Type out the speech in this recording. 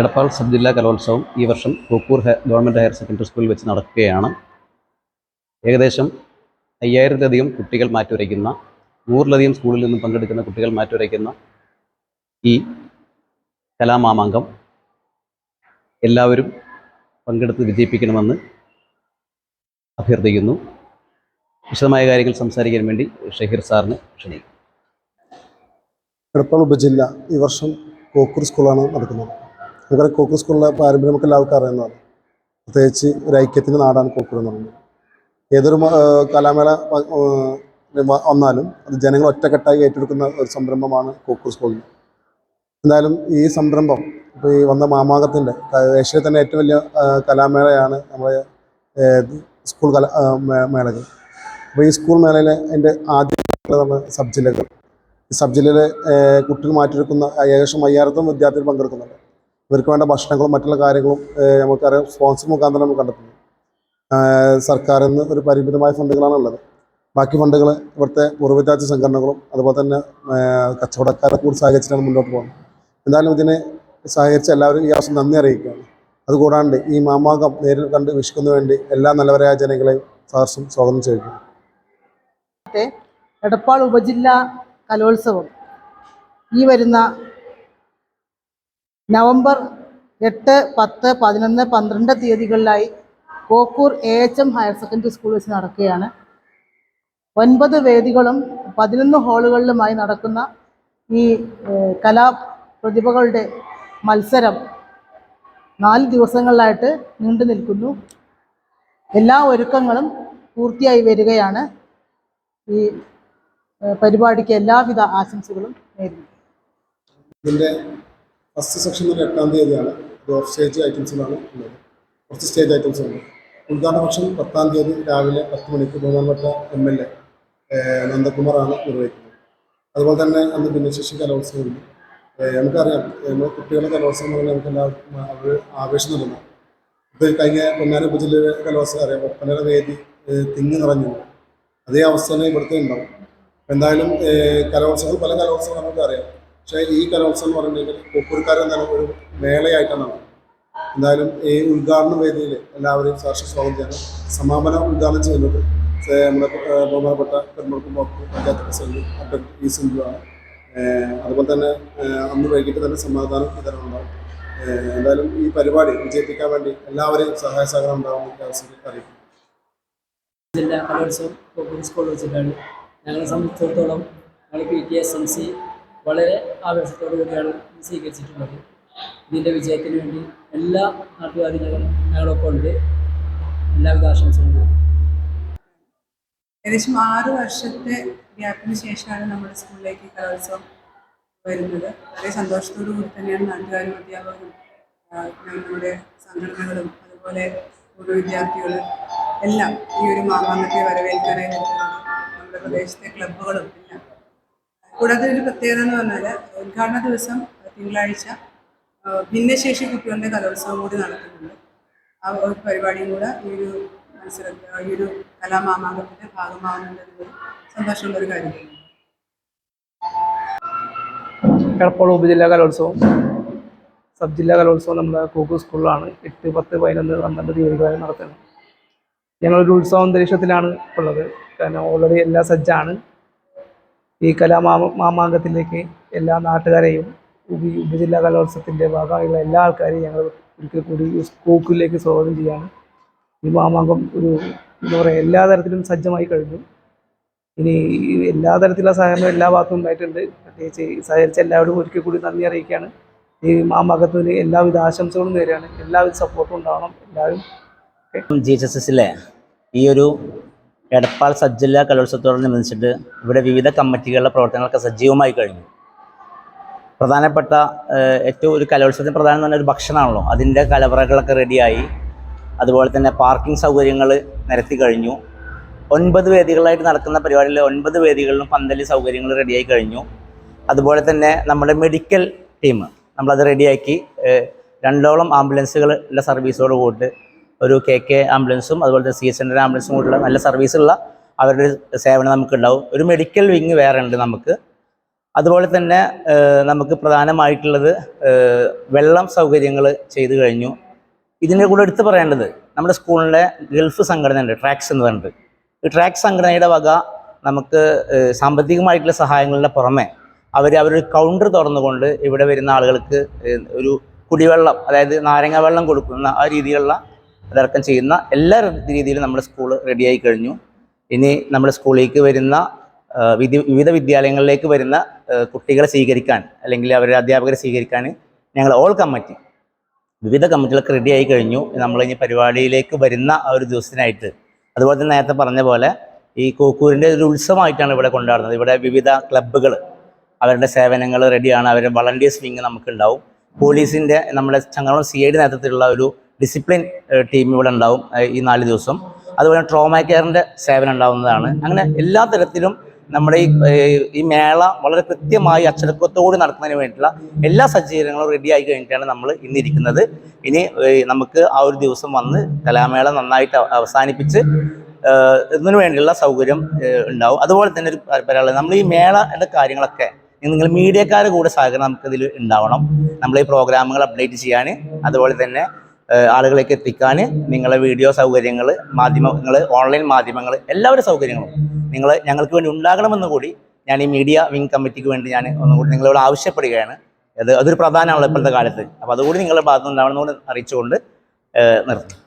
Edappal sub ജില്ലാ കലോത്സവം ഈ വർഷം കോക്കൂർ ഗവൺമെന്റ് ഹയർ സെക്കൻഡറി സ്കൂളിൽ വെച്ച് നടക്കുകയാണ്. ഏകദേശം അയ്യായിരത്തിലധികം കുട്ടികൾ മാറ്റുരയ്ക്കുന്ന നൂറിലധികം സ്കൂളിൽ നിന്നും പങ്കെടുക്കുന്ന കുട്ടികൾ മാറ്റുരയ്ക്കുന്ന ഈ കലാമാമാങ്കം എല്ലാവരും പങ്കെടുത്ത് വിജയിപ്പിക്കണമെന്ന് അഭ്യർത്ഥിക്കുന്നു. വിശദമായ കാര്യങ്ങൾ സംസാരിക്കാൻ വേണ്ടി ഷഹീർ സാറിന് ക്ഷണിക്കും എടപ്പാൾ ഉപജില്ല ഈ വർഷം കോക്കൂർ സ്കൂളാണ് നടക്കുന്നത്. നമുക്കറിയാം കോക്കൂർ സ്കൂളിലെ പാരമ്പര്യം നമുക്ക് എല്ലാവർക്കും അറിയുന്നതാണ് പ്രത്യേകിച്ച് ഒരു ഐക്യത്തിന്റെ നാടാണ് കോക്കൂർ എന്ന് പറയുന്നത് ഏതൊരു കലാമേള വന്നാലും അത് ജനങ്ങൾ ഒറ്റക്കെട്ടായി ഏറ്റെടുക്കുന്ന ഒരു സംരംഭമാണ് കോക്കൂർ സ്കൂളിൽ എന്തായാലും ഈ സംരംഭം ഇപ്പോൾ ഈ വന്ന മാമാകത്തിന്റെ ഏഷ്യയിൽ തന്നെ ഏറ്റവും വലിയ കലാമേളയാണ് നമ്മുടെ സ്കൂൾ കല മേളകൾ. അപ്പോൾ ഈ സ്കൂൾ മേളയിലെ എന്റെ ആദ്യ സബ് ജില്ലകൾ. ഈ സബ് ജില്ലയിലെ കുട്ടികൾ മാറ്റിയെടുക്കുന്ന ഏകദേശം അയ്യായിരത്തോളം വിദ്യാർത്ഥികൾ പങ്കെടുക്കുന്നുണ്ട്. ഇവർക്ക് വേണ്ട ഭക്ഷണങ്ങളും മറ്റുള്ള കാര്യങ്ങളും നമുക്കറിയാം. സ്പോൺസർ മുഖാന്തരം നമുക്ക് കണ്ടെത്തുന്നത്. സർക്കാരിൽ നിന്ന് ഒരു പരിമിതമായ ഫണ്ടുകളാണ് ഉള്ളത്. ബാക്കി ഫണ്ടുകൾ ഇവിടുത്തെ പൂർവവിദ്യാർത്ഥി സംഘടനകളും അതുപോലെ തന്നെ കച്ചവടക്കാരെ കൂടി സഹകരിച്ചിട്ടാണ് മുന്നോട്ട് പോകുന്നത്. എന്തായാലും ഇതിനെ സഹകരിച്ച് എല്ലാവരും ഈ ആവശ്യം നന്ദി അറിയിക്കുകയാണ്. അതുകൂടാണ്ട് ഈ മാമാകം നേരിൽ കണ്ട് വീക്ഷിക്കുന്നതിന് വേണ്ടി എല്ലാ നല്ലവരായ ജനങ്ങളെയും സഹർഷം സ്വാഗതം ചെയ്യുന്നു. എടപ്പാൾ ഉപജില്ലാ കലോത്സവം. ഈ വരുന്ന നവംബർ എട്ട് പത്ത് പതിനൊന്ന് പന്ത്രണ്ട് തീയതികളിലായി Kokkur A H M higher secondary school വെച്ച് നടക്കുകയാണ്. ഒൻപത് വേദികളും പതിനൊന്ന് ഹാളുകളിലുമായി നടക്കുന്ന ഈ കലാ കലാപ്രതിഭകളുടെ മത്സരം നാല് ദിവസങ്ങളിലായിട്ട് നീണ്ടു നിൽക്കുന്നു. എല്ലാ ഒരുക്കങ്ങളും പൂർത്തിയായി വരികയാണ്. ഈ പരിപാടിക്ക് എല്ലാവിധ ആശംസകളും നേരുന്നു. ഫസ്റ്റ് സെക്ഷൻ ഒരു എട്ടാം തീയതിയാണ്. അത് ഓഫ് സ്റ്റേജ് ഐറ്റംസിലാണ് ഉള്ളത്. കുറച്ച് സ്റ്റേജ് ഐറ്റംസ് ഉണ്ട് ഉദ്ഘാടന പക്ഷം പത്താം തീയതി രാവിലെ പത്ത് മണിക്ക് ബഹുമാനപ്പെട്ട എം എൽ എ നന്ദകുമാറാണ് നിർവഹിക്കുന്നത്. അതുപോലെ തന്നെ അന്ന് ഭിന്നശേഷി കലോത്സവമുണ്ട്. നമുക്കറിയാം നമ്മൾ കുട്ടികളുടെ കലോത്സവം എന്ന് പറഞ്ഞാൽ നമുക്ക് എല്ലാവർക്കും അവർ ആവേശം നൽകുന്നു. ഇപ്പോൾ കഴിഞ്ഞ പൊന്നാനി ഉപജില്ലയിലെ കലോത്സവം അറിയാം ഒപ്പനയുടെ വേദി തിങ്ങി നിറഞ്ഞു. അതേ അവസ്ഥ തന്നെ ഇവിടുത്തെ ഉണ്ടാവും. എന്തായാലും കലോത്സവങ്ങൾ കലോത്സവം പല കലോത്സവം നമുക്കറിയാം. പക്ഷേ ഈ കലോത്സവം എന്ന് പറഞ്ഞിട്ടുണ്ടെങ്കിൽ കൊപ്പൂർക്കാർ തന്നെ ഒരു മേളയായിട്ടാണ്. എന്തായാലും ഈ ഉദ്ഘാടന വേദിയിൽ എല്ലാവരെയും സാക്ഷി സ്വാഗതം ചെയ്യണം. സമാപനം ഉദ്ഘാടനം ചെയ്യുന്നത് നമ്മുടെ ബഹുമാനപ്പെട്ട പെരുമ്പളക്കും block panchayat president advocate E സിന്ധുവാണ്. അതുപോലെ തന്നെ അന്ന് വൈകിട്ട് തന്നെ സമാധാനം വിതരണം ഉണ്ടാകും എന്തായാലും ഈ പരിപാടി വിജയിപ്പിക്കാൻ വേണ്ടി എല്ലാവരെയും സഹായ സഹകരണം ഉണ്ടാകുന്ന അറിയിക്കും ജില്ലാ കലോത്സവം സ്കൂൾ വെച്ചിട്ടാണ്. ഞങ്ങളെ സംബന്ധിച്ചിടത്തോളം ഞങ്ങൾ P T S M C വളരെ ആവേശത്തോടു കൂടിയാണ് സ്വീകരിച്ചിട്ടുള്ളത്. ഇതിന്റെ വിജയത്തിന് വേണ്ടി എല്ലാ നാട്ടുകാരും ഞങ്ങൾ ഞങ്ങളൊപ്പം ഉണ്ട്. എല്ലാവിധ ആശംസകളും. ഏകദേശം ആറ് വർഷത്തെ ഗ്യാപ്പിന് ശേഷമാണ് നമ്മുടെ സ്കൂളിലേക്ക് കലോത്സവം വരുന്നത്. വളരെ സന്തോഷത്തോടു കൂടി തന്നെയാണ് നാട്ടുകാരും അധ്യാപകരും ഞങ്ങളുടെ സംഘടനകളും അതുപോലെ പൂർവ വിദ്യാർത്ഥികൾ എല്ലാം ഈ ഒരു മാമാന്നത്തെ വരവേൽക്കാനായി നമ്മുടെ പ്രദേശത്തെ ക്ലബ്ബുകളും കൂടാതെ ഒരു പ്രത്യേകത എന്ന് പറഞ്ഞാൽ ഉദ്ഘാടന ദിവസം തിങ്കളാഴ്ച ഭിന്നശേഷി കുട്ടികളുടെ കലോത്സവം കൂടി നടത്തുന്നുണ്ട് ആ ഒരു പരിപാടിയും കൂടെ ഈ ഒരു മത്സരത്തിൽ ഈ ഒരു കലാമാമാങ്കത്തിന്റെ ഭാഗമാകുന്നുണ്ടെന്നത് സന്തോഷമുള്ള ഒരു കാര്യമാണ്. എടപ്പാൾ ഉപജില്ലാ കലോത്സവം സബ് ജില്ലാ കലോത്സവം നമ്മുടെ കൂക്കു സ്കൂളിലാണ് എട്ട് പത്ത് പതിനൊന്ന് പന്ത്രണ്ട് തീയതികളായി നടത്തുന്നത്. ഞങ്ങളൊരു ഉത്സവ അന്തരീക്ഷത്തിലാണ് ഉള്ളത്. കാരണം ഓൾറെഡി എല്ലാം സജ്ജാണ്. ഈ കലാമാ മാമാങ്കത്തിലേക്ക് എല്ലാ നാട്ടുകാരെയും ഉപ ഉപജില്ലാ കലോത്സവത്തിന്റെ ഭാഗമായുള്ള എല്ലാ ആൾക്കാരെയും ഞങ്ങൾ ഒരിക്കൽ കൂടി ഈ സ്കൂക്കിലേക്ക് സ്വാഗതം ചെയ്യാണ്. ഈ മാമാങ്കം ഒരു എന്താ പറയുക എല്ലാ തരത്തിലും സജ്ജമായി കഴിഞ്ഞു. ഇനി എല്ലാ തരത്തിലുള്ള സഹകരണം എല്ലാ ഭാഗത്തും ഉണ്ടായിട്ടുണ്ട്. പ്രത്യേകിച്ച് സഹകരിച്ച എല്ലാവരും ഒരിക്കൽ കൂടി നന്ദി അറിയിക്കുകയാണ്. ഈ മാമാങ്കത്തിന് എല്ലാവിധ ആശംസകളും നേരെയാണ് എല്ലാവിധ സപ്പോർട്ടും ഉണ്ടാവണം എല്ലാവരും. ജി എച്ച് എസ് എസിലെ ഈ ഒരു എടപ്പാൾ സബ് ജില്ലാ കലോത്സവത്തോടനുബന്ധിച്ചിട്ട് ഇവിടെ വിവിധ കമ്മിറ്റികളുടെ പ്രവർത്തനങ്ങളൊക്കെ സജീവമായി കഴിഞ്ഞു. പ്രധാനപ്പെട്ട ഏറ്റവും ഒരു കലോത്സവത്തിന് പ്രധാനം എന്ന് പറഞ്ഞാൽ ഒരു ഭക്ഷണമാണല്ലോ. അതിന്റെ കലവറകളൊക്കെ റെഡിയായി. അതുപോലെ തന്നെ പാർക്കിംഗ് സൗകര്യങ്ങൾ നിരത്തി കഴിഞ്ഞു. ഒൻപത് വേദികളായിട്ട് നടക്കുന്ന പരിപാടിയിൽ ഒൻപത് വേദികളിലും പന്തൽ സൗകര്യങ്ങൾ റെഡിയായി കഴിഞ്ഞു. അതുപോലെ തന്നെ നമ്മുടെ മെഡിക്കൽ ടീം നമ്മളത് റെഡിയാക്കി. രണ്ടോളം ആംബുലൻസുകളുടെ സർവീസോട് കൂട്ട് ഒരു കെ കെ ആംബുലൻസും അതുപോലെ തന്നെ സി എസ് എന്റെ ആംബുലൻസും കൂടിയുള്ള നല്ല സർവീസുള്ള അവരുടെ സേവനം നമുക്കുണ്ടാവും. ഒരു മെഡിക്കൽ വിങ് വേറെ ഉണ്ട് നമുക്ക്. അതുപോലെ തന്നെ നമുക്ക് പ്രധാനമായിട്ടുള്ളത് വെള്ളം സൗകര്യങ്ങൾ ചെയ്തു കഴിഞ്ഞു. ഇതിന്റെ കൂടെ എടുത്തു പറയേണ്ടത് നമ്മുടെ സ്കൂളിലെ ഗൾഫ് സംഘടന ഉണ്ട് ട്രാക്സ് എന്ന് പറഞ്ഞിട്ട്. ഈ ട്രാക്സ് സംഘടനയുടെ വക നമുക്ക് സാമ്പത്തികമായിട്ടുള്ള സഹായങ്ങളുടെ പുറമെ അവർ അവരൊരു കൗണ്ടർ തുറന്നുകൊണ്ട് ഇവിടെ വരുന്ന ആളുകൾക്ക് ഒരു കുടിവെള്ളം അതായത് നാരങ്ങ വെള്ളം കൊടുക്കുന്ന ആ രീതിയിലുള്ള ഇറക്കം ചെയ്യുന്ന എല്ലാ രീതിയിലും നമ്മുടെ സ്കൂൾ റെഡിയായി കഴിഞ്ഞു ഇനി നമ്മുടെ സ്കൂളിലേക്ക് വരുന്ന വിധി വിവിധ വിദ്യാലയങ്ങളിലേക്ക് വരുന്ന കുട്ടികളെ സ്വീകരിക്കാൻ അല്ലെങ്കിൽ അവരുടെ അധ്യാപകരെ സ്വീകരിക്കാൻ ഞങ്ങൾ ഓൾ കമ്മിറ്റി വിവിധ കമ്മിറ്റികളൊക്കെ റെഡിയായി കഴിഞ്ഞു നമ്മൾ ഇനി പരിപാടിയിലേക്ക് വരുന്ന ആ ഒരു ദിവസത്തിനായിട്ട്. അതുപോലെ തന്നെ നേരത്തെ പറഞ്ഞ പോലെ ഈ കോക്കൂരിന്റെ ഒരു ഉത്സവമായിട്ടാണ് ഇവിടെ കൊണ്ടാടുന്നത്. ഇവിടെ വിവിധ ക്ലബ്ബുകൾ അവരുടെ സേവനങ്ങൾ റെഡിയാണ് അവരുടെ വളണ്ടിയേഴ്സ് വിങ് നമുക്കുണ്ടാവും പോലീസിന്റെ നമ്മുടെ ചങ്ങളം സി ഐ ഡി നേതൃത്വത്തിലുള്ള ഒരു ഡിസിപ്ലിൻ ടീം ഇവിടെ ഉണ്ടാവും ഈ നാല് ദിവസം. അതുപോലെ ട്രോമ കെയറിന്റെ സേവനം ഉണ്ടാവുന്നതാണ്. അങ്ങനെ എല്ലാ തരത്തിലും നമ്മുടെ ഈ ഈ മേള വളരെ കൃത്യമായി അച്ചടക്കത്തോടെ നടക്കുന്നതിന് വേണ്ടിയിട്ടുള്ള എല്ലാ സജ്ജീകരണങ്ങളും റെഡി ആയി കഴിഞ്ഞിട്ടാണ് നമ്മൾ ഇന്നിരിക്കുന്നത്. ഇനി നമുക്ക് ആ ഒരു ദിവസം വന്ന് കലാമേള നന്നായിട്ട് അവസാനിപ്പിച്ച് ഇതിനു വേണ്ടിയുള്ള സൗകര്യം ഉണ്ടാവും. അതുപോലെ തന്നെ ഒരു പറയാനുള്ളത് നമ്മൾ ഈ മേള എന്ന കാര്യങ്ങളൊക്കെ നിങ്ങൾ മീഡിയക്കാരുടെ കൂടെ സഹകരണം നമുക്കിതിൽ ഉണ്ടാവണം. നമ്മൾ ഈ പ്രോഗ്രാമുകൾ അപ്ഡേറ്റ് ചെയ്യാൻ. അതുപോലെ തന്നെ ആളുകളിലേക്ക് എത്തിക്കാൻ നിങ്ങളെ വീഡിയോ സൗകര്യങ്ങൾ മാധ്യമങ്ങൾ ഓൺലൈൻ മാധ്യമങ്ങൾ എല്ലാവരും സൗകര്യങ്ങളും നിങ്ങൾ ഞങ്ങൾക്ക് വേണ്ടി ഉണ്ടാകണമെന്ന് കൂടി ഞാൻ ഈ മീഡിയ വിങ് കമ്മിറ്റിക്ക് വേണ്ടി ഞാൻ ഒന്നുകൂടി നിങ്ങളോട് ആവശ്യപ്പെടുകയാണ്. അത് അതൊരു പ്രധാനമാണല്ലോ ഇപ്പോഴത്തെ കാലത്ത്. അപ്പോൾ അതുകൂടി നിങ്ങളുടെ ഭാഗത്തുനിന്ന് ഉണ്ടാവണമെന്നുകൂടി അറിയിച്ചുകൊണ്ട് നിർത്തും